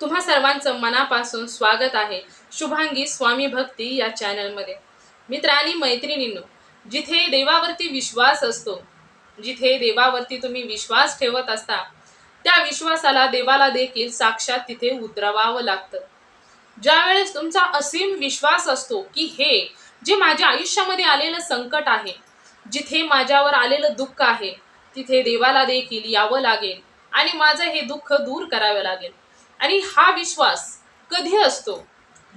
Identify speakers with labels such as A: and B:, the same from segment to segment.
A: तुम्हा सर्वांचं मनापासून स्वागत आहे शुभांगी स्वामी भक्ती या चॅनलमध्ये. मित्र आणि मैत्रिणींनो जिथे देवावरती विश्वास असतो जिथे देवावरती तुम्ही विश्वास ठेवत असता त्या विश्वासाला देवाला देखील साक्षात तिथे उतरवावं लागतं. ज्यावेळेस तुमचा असीम विश्वास असतो की हे जे माझ्या आयुष्यामध्ये आलेलं संकट आहे जिथे माझ्यावर आलेलं दुःख आहे तिथे देवाला देखील यावं लागेल आणि माझं हे दुःख दूर करावं लागेल. आणि हा विश्वास कधी असतो?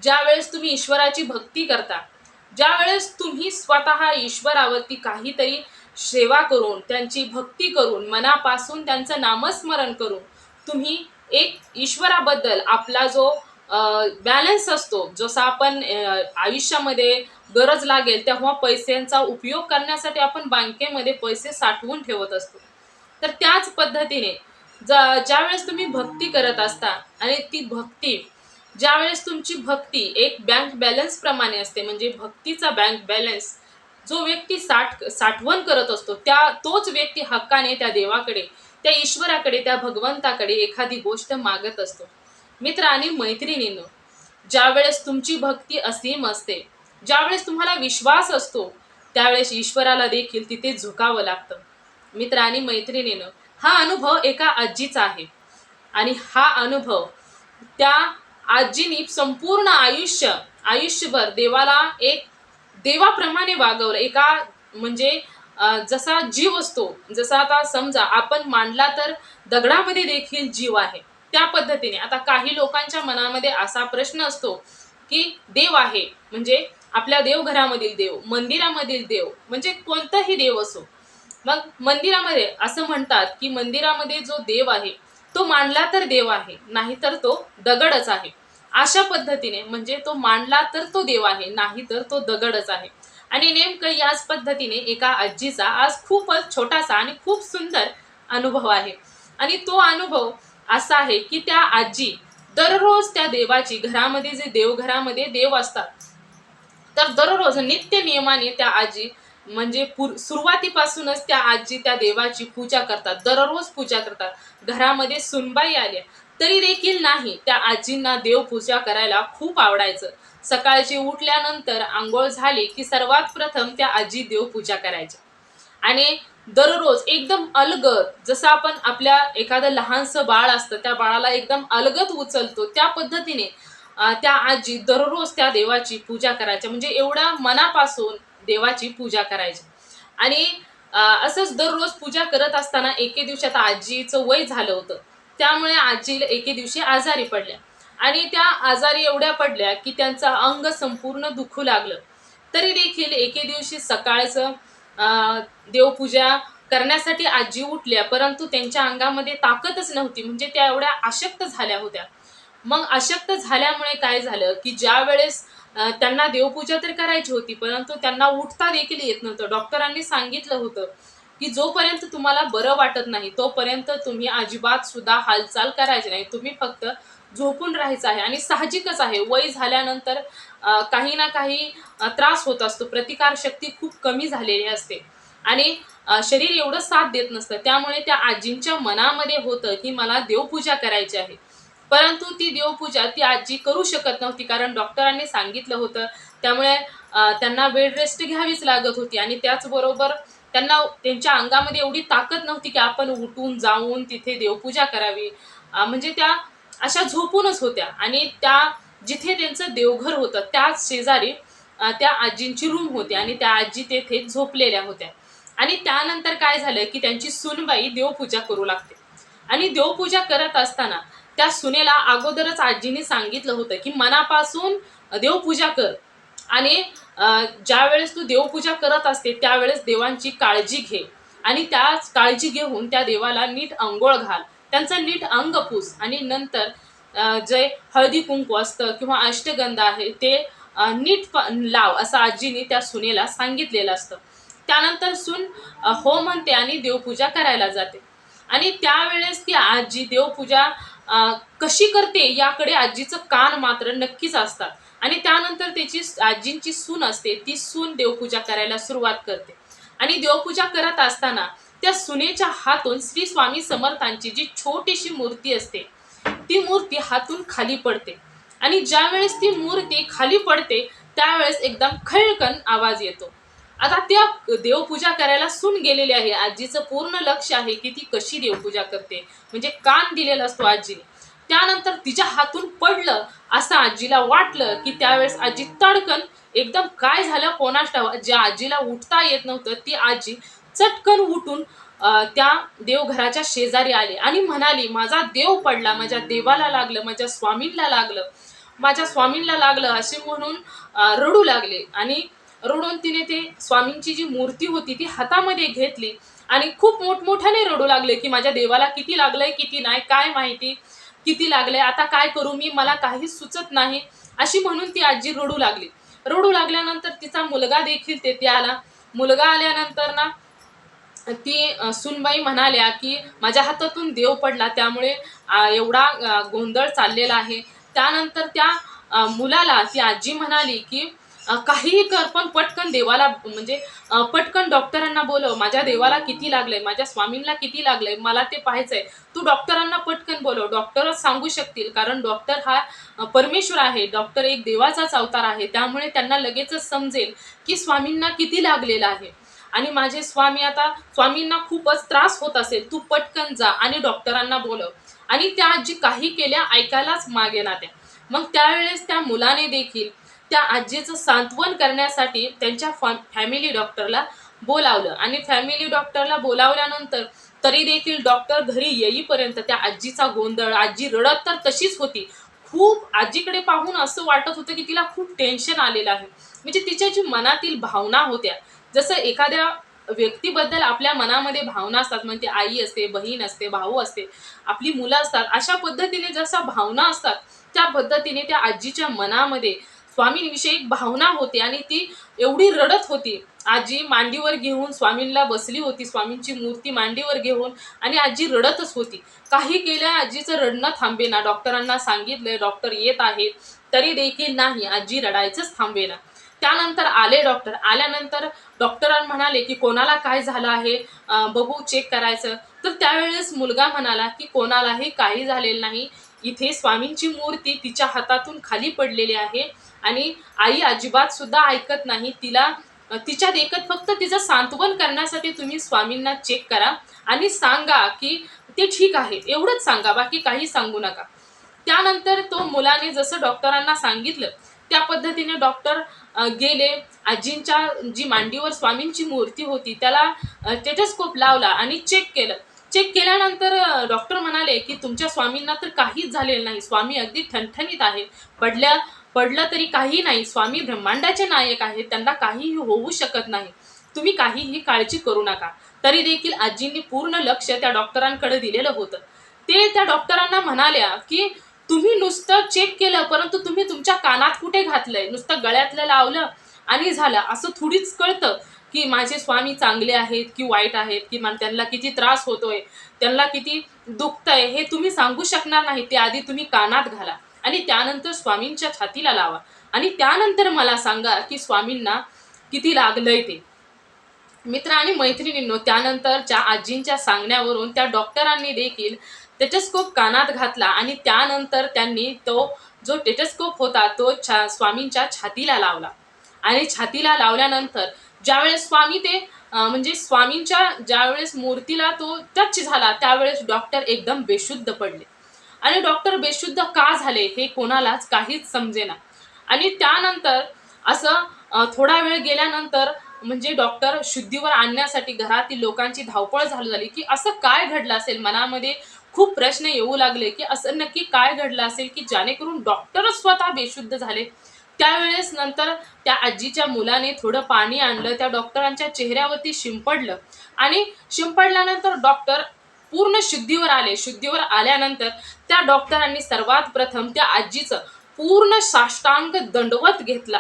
A: ज्यावेळेस तुम्ही ईश्वराची भक्ती करता ज्यावेळेस तुम्ही स्वतः ईश्वरावरती काहीतरी सेवा करून त्यांची भक्ती करून मनापासून त्यांचं नामस्मरण करून तुम्ही एक ईश्वराबद्दल आपला जो बॅलन्स असतो जसा आपण आयुष्यामध्ये गरज लागेल तेव्हा पैशांचा उपयोग करण्यासाठी आपण बँकेमध्ये पैसे साठवून ठेवत असतो. तर त्याच पद्धतीने ज ज्यावेळेस तुम्ही भक्ती करत असता आणि ती भक्ती ज्यावेळेस तुमची भक्ती एक बँक बॅलन्स प्रमाणे असते म्हणजे भक्तीचा बँक बॅलन्स जो व्यक्ती साठ साठवण करत असतो त्या तोच व्यक्ती हक्काने त्या देवाकडे त्या ईश्वराकडे त्या भगवंताकडे एखादी गोष्ट मागत असतो. मित्र आणि मैत्रिणींनो ज्यावेळेस तुमची भक्ती असीम असते ज्यावेळेस तुम्हाला विश्वास असतो त्यावेळेस ईश्वराला देखील तिथे झुकावं लागतं. मित्र आणि मैत्रिणीनं हा अनुभव एका आजीचा आहे. आणि हा अनुभव त्या आजीनी संपूर्ण आयुष्य आयुष्यभर देवाला एक देवाप्रमाणे वागवलं. एका म्हणजे जसा जीव असतो जसा आता समजा आपण मांडला तर दगडामध्ये देखील जीव आहे. त्या पद्धतीने. आता काही लोकांच्या मनामध्ये असा प्रश्न असतो की देव आहे. म्हणजे आपल्या देवघरामधील देव मंदिरामधील देव म्हणजे कोणताही देव असो. मग मंदिरामध्ये असं म्हणतात की मंदिरामध्ये जो देव आहे तो मांडला तर देव आहे नाहीतर तो दगडच आहे. अशा पद्धतीने म्हणजे तो मांडला तर तो देव आहे नाही तर तो दगडच आहे. आणि नेमकं याच पद्धतीने एका आजीचा आज खूपच छोटासा आणि खूप सुंदर अनुभव आहे. आणि तो अनुभव असा आहे की त्या आजी दररोज त्या देवाची घरामध्ये जे देवघरामध्ये देव असतात तर दररोज नित्य नियमाने त्या आजी म्हणजे पुर सुरुवातीपासूनच त्या आजी त्या देवाची पूजा करतात. दररोज पूजा करतात. घरामध्ये सुनबाई आल्या. तरी देखील नाही त्या आजींना देवपूजा करायला खूप आवडायचं. सकाळची उठल्यानंतर आंघोळ झाली की सर्वात प्रथम त्या आजी देवपूजा करायच्या. आणि दररोज एकदम अलगद जसं आपण आपल्या एखादं लहानसं बाळ असतं त्या बाळाला एकदम अलगद उचलतो त्या पद्धतीने त्या आजी दररोज त्या देवाची पूजा करायच्या. म्हणजे एवढ्या मनापासून देवाची पूजा करायची. आणि असंच दररोज पूजा करत असताना एके दिवशी आता आजीचं वय झालं होतं. त्यामुळे आजी एके दिवशी आजारी पडल्या. आणि त्या आजारी एवढ्या पडल्या की त्यांचं अंग संपूर्ण दुखू लागलं. तरी देखील एके दिवशी सकाळचं देवपूजा करण्यासाठी आजी उठल्या परंतु त्यांच्या अंगामध्ये ताकदच नव्हती. म्हणजे त्या एवढ्या अशक्त झाल्या होत्या. मग अशक्त झाल्यामुळे काय झालं की ज्या वेळेस त्यांना देवपूजा तर करायची होती परंतु त्यांना उठता देखील येत नव्हतं. डॉक्टरांनी सांगितलं होतं की जोपर्यंत तुम्हाला बरं वाटत नाही तोपर्यंत तुम्ही अजिबात सुद्धा हालचाल करायची नाही. तुम्ही फक्त झोपून राहायचं आहे आणि साहजिकच आहे. वय झाल्यानंतर काही ना काही त्रास होत असतो. प्रतिकारशक्ती खूप कमी झालेली असते. आणि शरीर एवढं साथ देत नसतं. त्यामुळे त्या आजींच्या मनामध्ये होतं की मला देवपूजा करायची आहे. परंतु ती देवपूजा ती आजी करू शकत नव्हती कारण डॉक्टरांनी सांगितलं होतं. त्यामुळे त्यांना बेड रेस्ट घ्यावीच लागत होती आणि त्याचबरोबर त्यांना त्यांच्या अंगामध्ये एवढी ताकद नव्हती की आपण उठून जाऊन तिथे देवपूजा करावी. म्हणजे त्या अशा झोपूनच होत्या आणि त्या जिथे त्यांचं देवघर होतं त्याच शेजारी त्या आजींची रूम होती आणि त्या आजी तेथे झोपलेल्या होत्या. आणि त्यानंतर काय झालं की त्यांची सुनबाई देवपूजा करू लागते. आणि देवपूजा करत असताना त्या सुनेला अगोदरच आजीने सांगितलं होतं की मनापासून देवपूजा कर. आणि ज्या ज्यावेळेस तू देवपूजा करत असते त्यावेळेस देवांची काळजी घे. आणि त्याच काळजी घेऊन त्या देवाला नीट अंघोळ घाल. त्यांचं नीट अंग पूस. आणि नंतर जे हळदी कुंकू असतं किंवा अष्टगंध आहे ते नीट लाव असं आजीने त्या सुनेला सांगितलेलं असतं. त्यानंतर सून हो म्हणते आणि देवपूजा करायला जाते. आणि त्यावेळेस ती आजी देवपूजा कशी करते याकडे आजीचं कान मात्र नक्कीच असतात. आणि त्यानंतर त्याची आजींची सून असते ती सून देवपूजा करायला सुरुवात करते. आणि देवपूजा करत असताना त्या सुनेच्या हातून श्री स्वामी समर्थांची जी छोटीशी मूर्ती असते ती मूर्ती हातून खाली पडते. आणि ज्यावेळेस ती मूर्ती खाली पडते त्यावेळेस एकदम खळकन आवाज येतो. आता त्या देवपूजा करायला सून गेलेली आहे. आजीचं पूर्ण लक्ष आहे की ती कशी देवपूजा करते. म्हणजे कान दिलेला असतो आजीने. त्यानंतर तिच्या हातून पडलं असं आजीला वाटलं की त्यावेळेस आजी तडकन एकदम काय झालं कोणास ज्या आजीला उठता येत नव्हतं ती आजी चटकन उठून त्या देवघराच्या शेजारी आली आणि म्हणाली माझा देव पडला माझ्या देवाला लागलं माझ्या स्वामींना लागलं. माझ्या स्वामींना लागलं असे म्हणून रडू लागले आणि रडून तिने ते स्वामींची जी मूर्ती होती ती हातामध्ये घेतली आणि खूप मोठमोठ्याने रडू लागले की माझ्या देवाला किती लागलंय किती नाही काय माहिती किती लागलंय आता काय करू मी मला काही सुचत नाही अशी म्हणून ती आजी रडू लागली. रडू लागल्यानंतर तिचा मुलगा देखील तेथे आला. मुलगा आल्यानंतर ना ती सुनबाई म्हणाल्या की माझ्या हातातून देव पडला त्यामुळे एवढा गोंधळ चाललेला आहे. त्यानंतर त्या मुलाला ती आजी म्हणाली की काहीही कर पण पटकन देवाला म्हणजे पटकन डॉक्टरांना बोलव. माझ्या देवाला किती लागलंय? माझ्या स्वामींना किती लागलंय? मला ते पाहायचंय. तू डॉक्टरांना पटकन बोलव. डॉक्टरच सांगू शकतील. कारण डॉक्टर हा परमेश्वर आहे. डॉक्टर एक देवाचाच अवतार आहे. त्यामुळे त्यांना लगेचच समजेल की स्वामींना किती लागलेलं आहे. आणि माझे स्वामी आता स्वामींना खूपच त्रास होत असेल. तू पटकन जा आणि डॉक्टरांना बोलव. आणि त्या आजी काही केल्या ऐकायलाच मागे ना त्या. मग त्यावेळेस त्या मुलाने देखील त्या आजीचं सांत्वन करण्यासाठी त्यांच्या फॅ फॅमिली डॉक्टरला बोलावलं. आणि फॅमिली डॉक्टरला बोलावल्यानंतर तरी देखील डॉक्टर घरी येईपर्यंत त्या आजीचा गोंधळ आजी रडत तर तशीच होती. खूप आजीकडे पाहून असं वाटत होतं की तिला खूप टेन्शन आलेलं आहे. म्हणजे तिच्या जी मनातील भावना होत्या. जसं एखाद्या व्यक्तीबद्दल आपल्या मनामध्ये भावना असतात म्हणजे आई असते बहीण असते भाऊ असते आपली मुलं असतात अशा पद्धतीने जशा भावना असतात त्या पद्धतीने त्या आजीच्या मनामध्ये स्वामींविषयी एक भावना होती आणि ती एवढी रडत होती. आजी मांडीवर घेऊन स्वामींना बसली होती. स्वामींची मूर्ती मांडीवर घेऊन आणि आजी रडतच होती. काही केल्या आजीचं रडणं थांबेना. डॉक्टरांना सांगितलंय डॉक्टर येत आहेत तरी देखील नाही आजी रडायचंच थांबेना. त्यानंतर आले डॉक्टर. आल्यानंतर डॉक्टरां म्हणाले की कोणाला काय झालं आहे? बघू चेक करायचं. तर त्यावेळेस मुलगा म्हणाला की कोणालाही काही झालेलं नाही. इथे स्वामींची मूर्ती तिच्या हातातून खाली पडलेली आहे आणि आई अजिबात सुद्धा ऐकत नाही. तिला तिच्यात तिच्या देखत फक्त तिचं सांत्वन करण्यासाठी तुम्ही स्वामींना चेक करा आणि सांगा की ते ठीक आहे. एवढंच सांगा बाकी काही सांगू नका. त्यानंतर तो मुलाने जसं डॉक्टरांना सांगितलं त्या पद्धतीने डॉक्टर गेले. आजींच्या जी मांडीवर स्वामींची मूर्ती होती त्याला टेटस्कोप लावला आणि चेक केलं. चेक केल्यानंतर डॉक्टर म्हणाले की तुमच्या स्वामींना तर काहीच झालेलं नाही. स्वामी अगदी ठणठणीत आहेत. पडल्या पडलं तरी काही नाही. स्वामी ब्रह्मांडाचे नायक आहेत. त्यांना काहीही होऊ शकत नाही. तुम्ही काहीही काळजी करू नका. तरी देखील आजींनी पूर्ण लक्ष त्या डॉक्टरांकडे दिलेलं होतं. ते त्या डॉक्टरांना म्हणाल्या की तुम्ही नुसतं चेक केलं परंतु तुम्ही तुमच्या कानात कुठे घातलंय? नुसतं गळ्यातलं लावलं आणि झालं. असं थोडीच कळतं की माझे स्वामी चांगले आहेत की वाईट आहेत की मला त्यांना किती त्रास होतोय त्यांना किती दुखतंय हे तुम्ही सांगू शकणार नाही. ते आधी तुम्ही कानात घाला आणि त्यानंतर स्वामींच्या छातीला लावा. आणि त्यानंतर मला सांगा की स्वामींना किती लागलंय ते. मित्र आणि मैत्रिणींनो त्यानंतरच्या आजींच्या सांगण्यावरून त्या डॉक्टरांनी देखील टेटस्कोप कानात घातला आणि त्यानंतर त्यांनी तो जो टेटस्कोप होता तो छा स्वामींच्या छातीला लावला. आणि छातीला लावल्यानंतर ज्यावेळेस स्वामी ते म्हणजे स्वामींच्या ज्यावेळेस मूर्तीला तो टच झाला त्यावेळेस डॉक्टर एकदम बेशुद्ध पडले. आणि डॉक्टर बेशुद्ध का झाले हे कोणालाच काहीच समजेना. आणि त्यानंतर असं थोडा वेळ गेल्यानंतर म्हणजे डॉक्टर शुद्धीवर आणण्यासाठी घरातील लोकांची धावपळ झाली झाली की असं काय घडलं असेल? मनामध्ये खूप प्रश्न येऊ लागले की असं नक्की काय घडलं असेल की जेणेकरून डॉक्टरच स्वतः बेशुद्ध झाले? त्यावेळेस नंतर त्या आजीच्या मुलाने थोडं पाणी आणलं त्या डॉक्टरांच्या चेहऱ्यावरती शिंपडलं आणि शिंपडल्यानंतर डॉक्टर पूर्ण शुद्धीवर आले. शुद्धीवर आल्यानंतर त्या डॉक्टरांनी सर्वात प्रथम त्या आजीचं पूर्ण साष्टांग दंडवत घेतला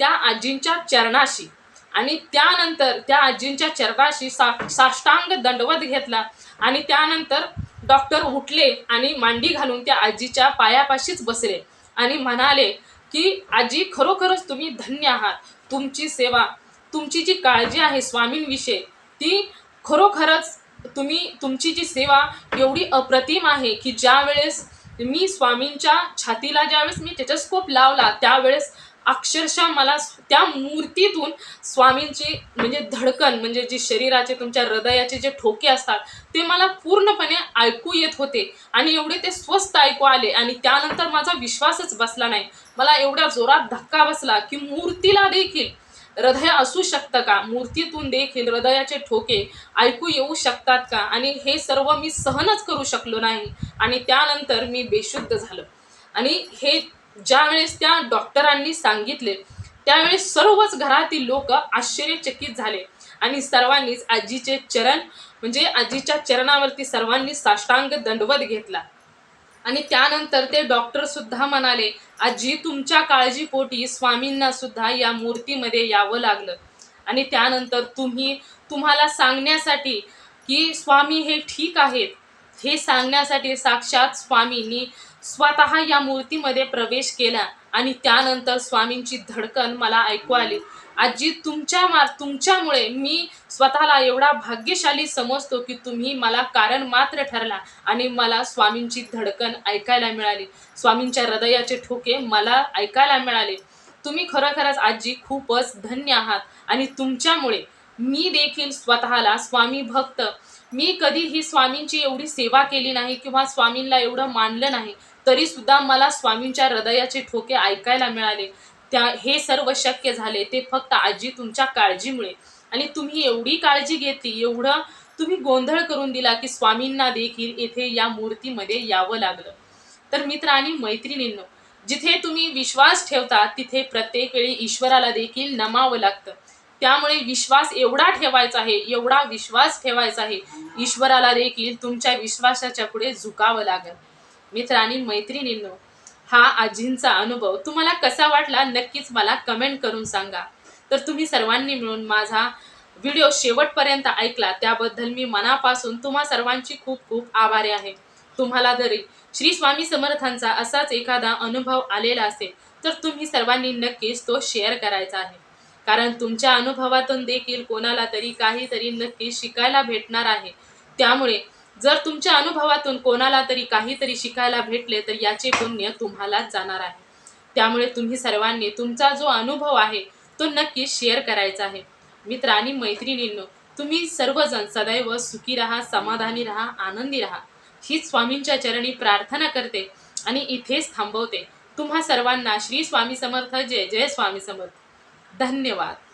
A: त्या आजींच्या चरणाशी आणि त्यानंतर त्या आजींच्या चरणाशी सा साष्टांग दंडवत घेतला आणि त्यानंतर डॉक्टर उठले आणि मांडी घालून त्या आजीच्या पायापाशीच बसले आणि म्हणाले की आजी खरोखरच तुम्ही धन्य आहात. तुमची सेवा तुमची जी काळजी आहे स्वामींविषयी ती खरोखरच तुम्ही तुमची जी सेवा एवढी अप्रतिम आहे की ज्या वेळेस मी स्वामींच्या छातीला ज्यावेळेस मी टेटस्कोप लावला त्यावेळेस अक्षरशः मला त्या मूर्तीतून स्वामींची म्हणजे धडकन म्हणजे जी शरीराचे तुमच्या हृदयाचे जे ठोके असतात ते मला पूर्णपणे ऐकू येत होते. आणि एवढे ते स्वस्त ऐकू आले आणि त्यानंतर माझा विश्वासच बसला नाही. मला एवढ्या जोरात धक्का बसला की मूर्तीला देखील हृदय असू शकतं का? मूर्तीतून देखील हृदयाचे ठोके ऐकू येऊ शकतात का? आणि हे सर्व मी सहनच करू शकलो नाही. आणि त्यानंतर मी बेशुद्ध झालो. आणि हे ज्यावेळेस त्या डॉक्टरांनी सांगितले त्यावेळेस सर्वच घरातील लोक आश्चर्यचकित झाले. आणि सर्वांनीच आजीचे चरण म्हणजे आजीच्या चरणावरती सर्वांनी साष्टांग दंडवत घेतला. आणि त्यानंतर ते डॉक्टर सुद्धा म्हणाले आजी तुमच्या काळजीपोटी स्वामींना सुद्धा या मूर्तीमध्ये यावं लागलं. आणि त्यानंतर तुम्ही तुम्हाला सांगण्यासाठी की स्वामी हे ठीक आहेत. हे सांगण्यासाठी साक्षात स्वामींनी स्वतः या मूर्तीमध्ये प्रवेश केला आणि त्यानंतर स्वामींची धडकन मला ऐकू आली. आजी तुमच्या मा तुमच्यामुळे मी स्वतःला एवढा भाग्यशाली समजतो की तुम्ही मला कारण मात्र ठरला आणि मला स्वामींची धडकन ऐकायला मिळाली. स्वामींच्या हृदयाचे ठोके मला ऐकायला मिळाले. तुम्ही खरोखरच आजी खूपच धन्य आहात आणि तुमच्यामुळे मी देखील स्वतःला स्वामी भक्त. मी कधीही स्वामींची एवढी सेवा केली नाही किंवा स्वामींना एवढं मानलं नाही तरी सुद्धा मला स्वामींच्या हृदयाचे ठोके ऐकायला मिळाले. त्या हे सर्व शक्य झाले ते फक्त आजी तुमच्या काळजीमुळे. आणि तुम्ही एवढी काळजी घेतली एवढं तुम्ही गोंधळ करून दिला की स्वामींना देखील येथे या मूर्तीमध्ये यावं लागलं. तर मित्र आणि मैत्रिणींनो जिथे तुम्ही विश्वास ठेवता तिथे प्रत्येक वेळी ईश्वराला देखील नमावं लागतं. त्यामुळे विश्वास एवढा ठेवायचा आहे एवढा विश्वास ठेवायचा आहे. ईश्वराला देखील तुमच्या विश्वासाच्या पुढे झुकावं लागेल. मित्रांनी मैत्रिणींनो हा आजींचा अनुभव तुम्हाला कसा वाटला नक्कीच मला कमेंट करून सांगा. तर तुम्ही सर्वांनी मिळून माझा व्हिडिओ शेवटपर्यंत ऐकला त्याबद्दल मी मनापासून तुम्हा सर्वांची खूप खूप आभारी आहे. तुम्हाला जरी श्री स्वामी समर्थांचा असाच एखादा अनुभव आलेला असेल तर तुम्ही सर्वांनी नक्कीच तो शेअर करायचा आहे. कारण तुमच्या अनुभवातून देखील कोणाला तरी काहीतरी नक्की शिकायला भेटणार आहे. त्यामुळे जर तुमच्या अनुभवातून कोणाला तरी काहीतरी शिकायला भेटले तर याचे पुण्य तुम्हालाच जाणार आहे. त्यामुळे तुम्ही सर्वांनी तुमचा जो अनुभव आहे तो नक्की शेअर करायचा आहे. मित्र आणि मैत्रिणींनो तुम्ही सर्वजण सदैव सुखी राहा समाधानी राहा आनंदी राहा. हीच स्वामींच्या चरणी प्रार्थना करते आणि इथेच थांबवते. तुम्हा सर्वांना श्री स्वामी समर्थ जय जय स्वामी समर्थ. धन्यवाद.